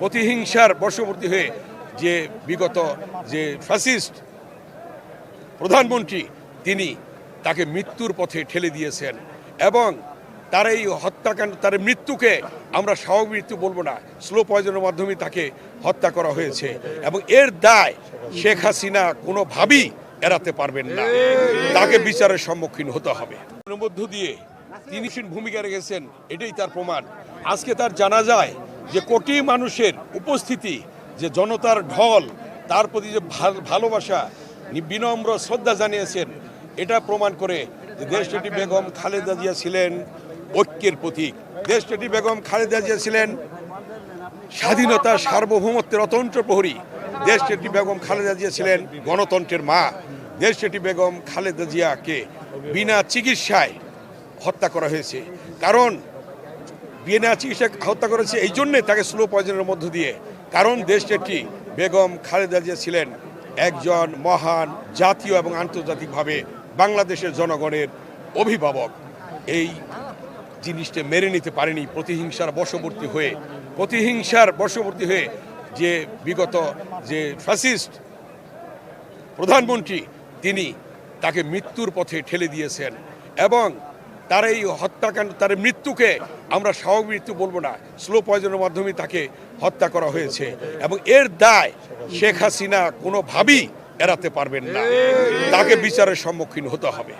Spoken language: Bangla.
প্রতিহিংসার বর্ষবর্তী হয়ে যে বিগত যে ফ্যাসিস্ট প্রধানমন্ত্রী, তিনি তাকে মৃত্যুর পথে ঠেলে দিয়েছেন এবং তার এই হত্যাকাণ্ড, তার মৃত্যুকে আমরা স্বাভাবিক মৃত্যু বলব না স্লো পয়জনের মাধ্যমে তাকে হত্যা করা হয়েছে এবং এর দায় শেখ হাসিনা কোনোভাবেই এড়াতে পারবেন না। তাকে বিচারের সম্মুখীন হতে হবে। মধ্য দিয়ে তিনি ভূমিকা রেখেছেন, এটাই তার প্রমাণ। আজকে তার জানা যায় যে কোটি মানুষের উপস্থিতি, যে জনতার ঢল, তার প্রতি যে ভাল- ভালোবাসা বিনম্র শ্রদ্ধা জানিয়েছেন, এটা প্রমাণ করে যে দেশটি বেগম খালেদা জিয়া ছিলেন ঐক্যের প্রতীক। দেশটি বেগম খালেদা জিয়া ছিলেন স্বাধীনতা সার্বভৌমত্বের অতন্ত্র প্রহরী। দেশটি বেগম খালেদা জিয়া ছিলেন গণতন্ত্রের মা। দেশটি বেগম খালেদা জিয়াকে বিনা চিকিৎসায় হত্যা করা হয়েছে। কারণ বিনা চিকিৎসা হত্যা করেছে, এই জন্যে তাকে স্লো পয়জনের মধ্য দিয়ে। কারণ দেশ দেশটি বেগম খালেদা জিয়া ছিলেন একজন মহান জাতীয় এবং আন্তর্জাতিকভাবে বাংলাদেশের জনগণের অভিভাবক। এই জিনিসটা মেনে নিতে পারেনি, প্রতিহিংসার বশবর্তী হয়ে। প্রতিহিংসার বশবর্তী হয়ে যে বিগত যে ফ্যাসিস্ট প্রধানমন্ত্রী, তিনি তাকে মৃত্যুর পথে ঠেলে দিয়েছেন। এবং তার এই হত্যাকাণ্ড, তার মৃত্যুকে আমরা স্বাভাবিক মৃত্যু বলব না। স্লো পয়জনের মাধ্যমে তাকে হত্যা করা হয়েছে এবং এর দায় শেখ হাসিনা কোনোভাবেই এড়াতে পারবেন না। তাকে বিচারের সম্মুখীন হতে হবে।